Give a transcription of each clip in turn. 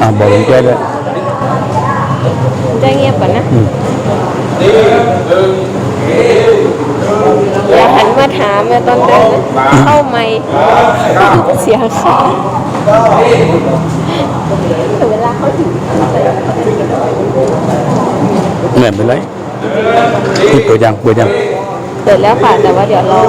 อ่าบอกลุงแกด้วยใจเงียบก่อนนะอย่าหันมาถามนะตอนเดินนะเข้าไม่เสียขาแต่เวลาเขาถึงเหนื่อยไปเลยที่เปิดยังเปิดยังเปิดแล้วค่ะแต่ว่าเดี๋ยวรอ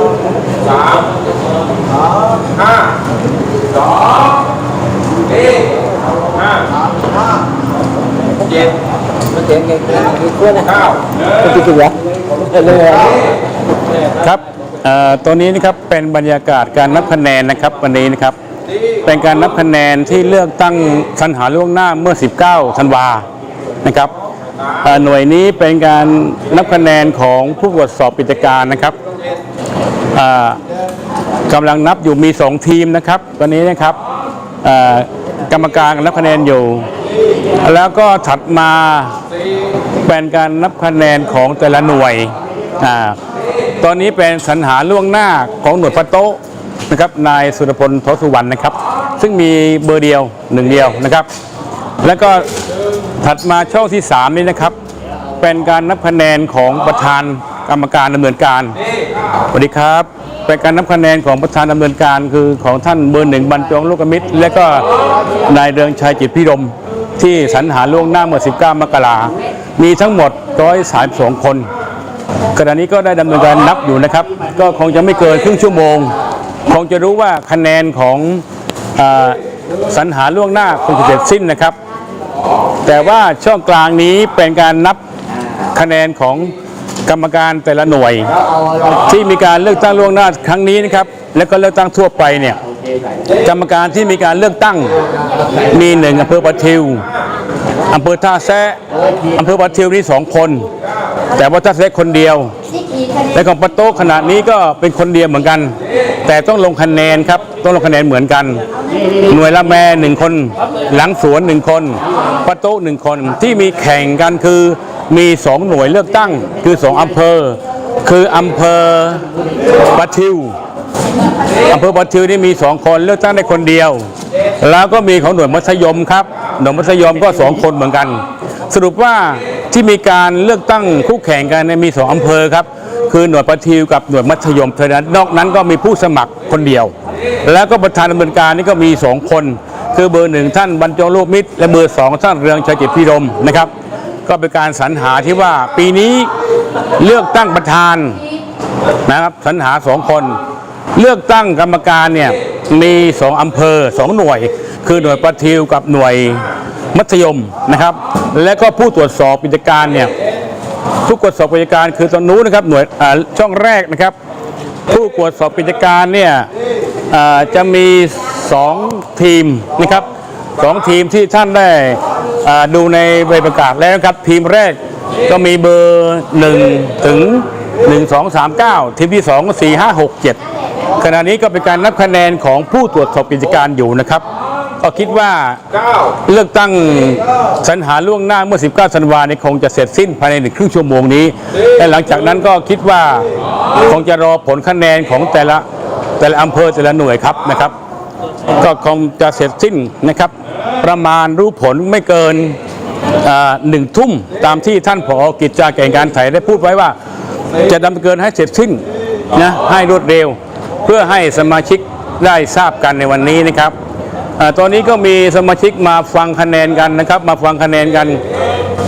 ครับเอ่อตัวนี้นะครับเป็นบรรยากาศการนับคะแนนนะครับวันนี้นะครับ เป็นการนับคะแนนที่เลือกตั้งสรรหาล่วงหน้าเมื่อ 19ธันวานะครับหน่วยนี้เป็นการนับคะแนนของผู้ตรวจสอบกิจการนะครับกำลังนับอยู่มี 2 ทีมนะครับ ตอนนี้นะครับ กรรมการนับคะแนนอยู่ แล้วก็ถัดมาเป็นการนับคะแนนของแต่ละหน่วยอ่าตอนนี้เป็นสรรหาล่วงหน้าของหน่วยพัตโต้นะครับนายสุรพลทสุวรรณนะครับ ซึ่งมีเบอร์เดียวหนึ่งเดียวนะครับ แล้วก็ถัดมาช่องที่ 3 นี้นะครับ เป็นการนับคะแนนของประธานกรรมการดำเนินการสวัสดีครับ เป็นการนับคะแนนของประธานดำเนินการคือของท่านเบอร์หนึ่งบรรจงลูกมิตร และก็นายเรืองชัยจิตพิรม ที่สรรหาล่วงหน้าเมื่อ 19 มกรามีทั้งหมด 132 คนขณะนี้ก็ได้ดำเนินการนับอยู่นะครับ ก็คงจะไม่เกินครึ่งชั่วโมง คงจะรู้ว่าคะแนนของอาสรรหาล่วงหน้าคงจะเสร็จสิ้นนะครับ แต่ว่าช่องกลางนี้เป็นการนับคะแนนของ กรรมการแต่ละหน่วย ที่มีการเลือกตั้งล่วงหน้าครั้งนี้นะครับ และก็เลือกตั้งทั่วไปเนี่ยกรรมการที่มีการเลือกตั้งมีหนึ่งอำเภอปะทิวอำเภอท่าแซะอำเภอปะทิวนี่สองคน แต่ว่าท่าแซะคนเดียวและของปะโต๊ะขณะนี้ก็เป็นคนเดียวเหมือนกัน แต่ต้องลงคะแนนครับต้องลงคะแนนเหมือนกัน หน่วยละแมหนึ่งคน หลังสวนหนึ่งคนปะโต๊ะหนึ่งคนที่มีแข่งกันคือ มีสองหน่วยเลือกตั้ง คือสองอำเภอ คืออำเภอปะทิวอำเภอปะทิวนี่มีสองคนเลือกตั้งได้คนเดียว แล้วก็มีของหน่วยมัธยมครับหน่วยมัธยมก็สองคนเหมือนกัน สรุปว่าที่มีการเลือกตั้งคู่แข่งกันเนี่ยมีสองอำเภอครับคือหน่วยประทิวกับหน่วยมัธยมเท่านั้นนอกนั้นก็มีผู้สมัครคนเดียว แล้วก็ประธานดำเนินการนี่ก็มีสองคน คือเบอร์หนึ่งท่านบรรจงลูกมิตร และเบอร์สองท่านเรืองชัยจิตพิรมนะครับ ก็เป็นการสรรหาที่ว่าปีนี้เลือกตั้งประธานนะครับสรรหาสองคน เลือกตั้งกรรมการเนี่ยมีสองอำเภอสองหน่วย คือหน่วยประทิวกับหน่วยมัธยมนะครับ และก็ผู้ตรวจสอบกิจการเนี่ยผู้ตรวจสอบกิจการคือตอนนู้นนะครับหน่วยช่องแรกนะครับ ผู้ตรวจสอบกิจการเนี่ยจะมีสองทีมนะครับสองทีมที่ท่านได้ ดูในใบประกาศแล้วครับทีมแรกก็มีเบอร์ 1 ถึง 1 2 3 9 ทีมที่ 2 4 5 6 7 ขณะนี้ก็เป็นการนับคะแนนของผู้ตรวจสอบกิจการอยู่นะครับ ก็คิดว่าเลือกตั้งสรรหาล่วงหน้าเมื่อ 19ธันวาคมคงจะเสร็จสิ้นภายในหนึ่งครึ่งชั่วโมงนี้ และหลังจากนั้นก็คิดว่าคงจะรอผลคะแนนของแต่ละแต่ละอำเภอแต่ละหน่วยครับนะครับ ก็คงจะเสร็จสิ้นนะครับ ประมาณรู้ผลไม่เกินหนึ่งทุ่มตามที่ท่านผอกิจจากแก่งการไถได้พูดไว้ว่า จะดำเนินให้เสร็จสิ้นนะให้รวดเร็ว เพื่อให้สมาชิกได้ทราบกันในวันนี้นะครับอตอนนี้ก็มีสมาชิกมาฟังคะแนนกันนะครับ มาฟังคะแนนกัน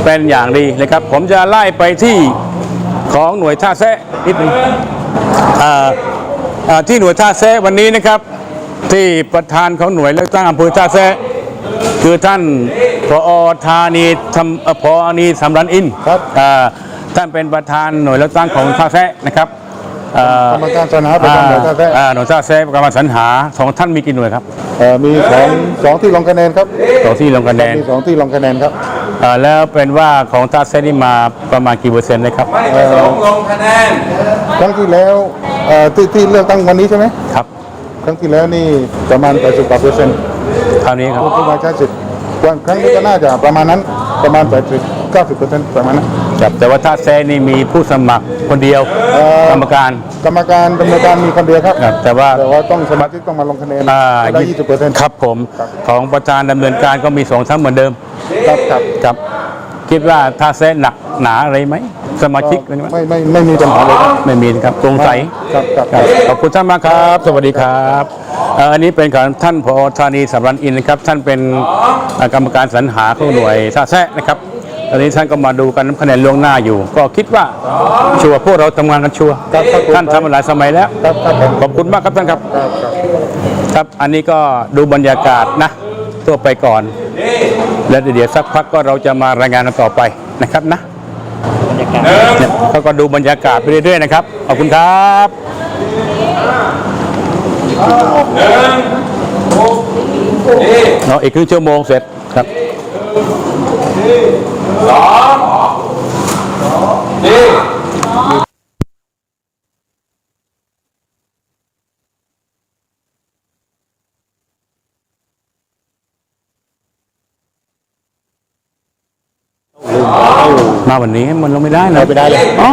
เป็นอย่างดีนะครับ ผมจะไล่ไปที่ของหน่วยท่าแซะนิดหนึงอ่าอ่าที่หน่วยท่าแซะวันนี้นะครับ ที่ประธานของหน่วยเลือกตั้งอำเภอท่าแซะคือท่านพอธานีทำเอ่อพอนีสำรันอินครับอ่าท่านเป็นประธานหน่วยเลือกตั้งของท่าแซะนะครับเอ่อกรรมการสรรหาประจำหน่วยท่าแซะอ่าหน่วยท่าแซะกรรมการสรรหาสองท่านมีกี่หน่วยครับเอ่อมีสองสองที่ลงคะแนนครับสองที่ลงคะแนนมีสองที่ลงคะแนนครับอ่าแล้วเป็นว่าของท่าแซะนี่มาประมาณกี่เปอร์เซ็นต์เลยครับไม่สองลงคะแนนครั้งที่แล้วเอ่อที่ที่เลือกตั้งวันนี้ใช่ไหมครับ ครั้งที่แล้วนี่ประมาณ80กว่าเปอร์เซ็นต์คราวนี้ครับผู้ที่มาใช้สิทธิ์ครั้งนี้ก็น่าจะประมาณนั้นประมาณ80 90เปอร์เซ็นต์ประมาณนั้นครับแต่ว่าท่าแซะนี่มีผู้สมัครคนเดียวเอ่อกรรมการ กรรมการดำเนินการมีคนเดียวครับครับแต่ว่า แต่ว่าต้องสมาชิกต้องมาลงคะแนนอ่าได้ยี่สิบเปอร์เซ็นต์ครับผมครับของประธานดำเนินการก็มีสองทั้งเหมือนเดิม ครับครับ ครับ คิดว่าท่าแซะหนักหนาอะไรไหม สมาชิกอะไรไหมไม่ไม่ไม่มีปัญหาเลยครับไม่มีนะครับโปร่งใสครับครับครับขอบคุณท่านมากครับ สวัสดีครับเอ่ออันนี้เป็นของท่านพอธานีสำรันอินนะครับ ท่านเป็นเอ่อกรรมการสรรหาของหน่วยท่าแซะนะครับตอนนี้ท่านก็มาดูกันนับคะแนนล่วงหน้าอยู่ ก็คิดว่าชัวร์พวกเราทำงานกันชัวร์ครับครับท่านทำมาหลายสมัยแล้ว ครับครับผม ขอบคุณมากครับท่านครับ ครับครับครับ อันนี้ก็ดูบรรยากาศนะ ทั่วไปก่อน แล้วเดี๋ยวสักพักก็เราจะมารายงานกันต่อไปนะครับนะบ รรยากาศเนี่ยเขาก็ดูบรรยากาศไปเรื่อยๆนะครับ ขอบคุณครับเนาะอีกครึ่งชั่วโมงเสร็จครับ มาวันนี้มันลงไม่ได้นะไม่ได้เลยอ๋อ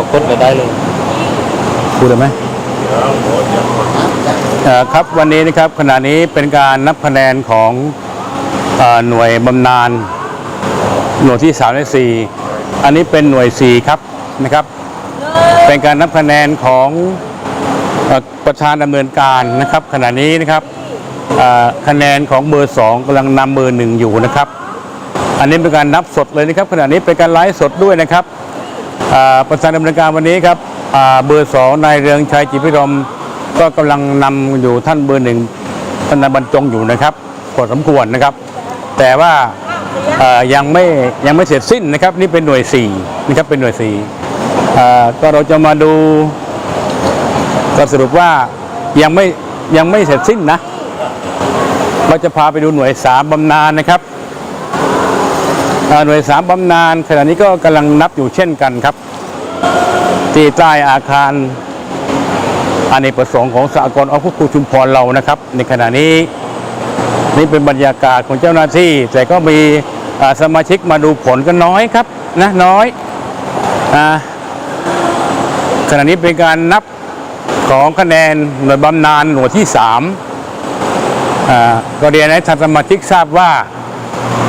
ก็กดไปได้เลย พูดเลยไหมเอ่อครับวันนี้นะครับขณะนี้เป็นการนับคะแนนของเอ่อหน่วยบำนาญหน่วยที่3และ4อันนี้เป็นหน่วย 4 ครับนะครับ เป็นการนับคะแนนของเอ่อประธานดำเนินการนะครับขณะนี้นะครับเอ่อคะแนนของเบอร์2กำลังนำเบอร์หนึ่งอยู่นะครับ อันนี้เป็นการนับสดเลยนะครับขณะนี้เป็นการไลฟ์สดด้วยนะครับ ประธานดำเนินการวันนี้ครับเบอร์สองนายเรืองชัยจิตพิรมก็กำลังนำอยู่ท่านเบอร์หนึ่งท่านนายบรรจงอยู่นะครับพอสมควรนะครับ แต่ว่ายังไม่ยังไม่เสร็จสิ้นนะครับ นี่เป็นหน่วยสี่นะครับเป็นหน่วยสี่ก็เราจะมาดูก็สรุปว่ายังไม่ยังไม่เสร็จสิ้นนะเราจะพาไปดูหน่วยสามบำนาญนะครับ หน่วยสามบำนาญขณะนี้ก็กำลังนับอยู่เช่นกันครับ ที่ใต้อาคารอาเนประสงค์ของสากลออฟฟูชุมพรเรานะครับ ในขณะนี้นี่เป็นบรรยากาศของเจ้าหน้าที่ แต่ก็มีสมาชิกมาดูผลก็น้อยครับนะน้อยอขณะนี้เป็นการนับของคะแนนหน่วยบำนาญหน่วยที่สามก็เรียนให้ท่านสมาชิกทราบว่า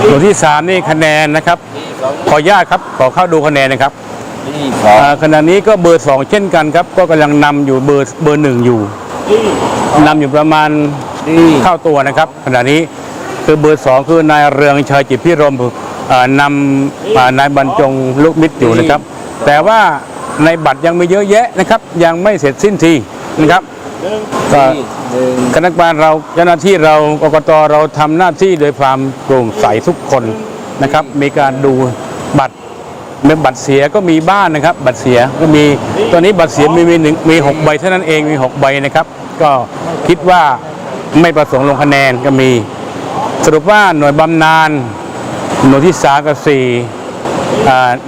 หน่วยที่สามนี่คะแนนนะครับ ขออนุญาตครับขอเข้าดูคะแนนนะครับนี่สองอ่าขณะนี้ก็เบอร์สองเช่นกันครับ ก็กำลังนำอยู่เบอร์เบอร์หนึ่งอยู่นำอยู่ประมาณนี่เท่าตัวนะครับ ขณะนี้คือเบอร์สองคือนายเรืองชัยจิตพิรมอ่านำอ่านายบรรจงลูกมิตรอยู่นะครับ แต่ว่าในบัตรยังมีเยอะแยะนะครับ ยังไม่เสร็จสิ้นทีนะครับก็นี่หนึ่ง คณะกรรมการเราเจ้าหน้าที่เรากกตเราทำหน้าที่โดยความโปร่งใสทุกคนนะครับ มีการดูบัตรเมื่อบัตรเสียก็มีบ้านนะครับ บัตรเสียก็มีตอนนี้บัตรเสียมีมีหนึ่งมีหกใบเท่านั้นเองมีหกใบนะครับ ก็คิดว่าไม่ประสงค์ลงคะแนนก็มี สรุปว่าหน่วยบำนาญหน่วยที่สากับสี่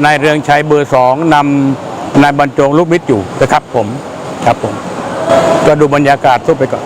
นายเรืองชัยเบอร์สองนำนายบรรจงลูกมิตรอยู่นะครับผมครับผมก็ดูบรรยากาศทั่วไปก่อน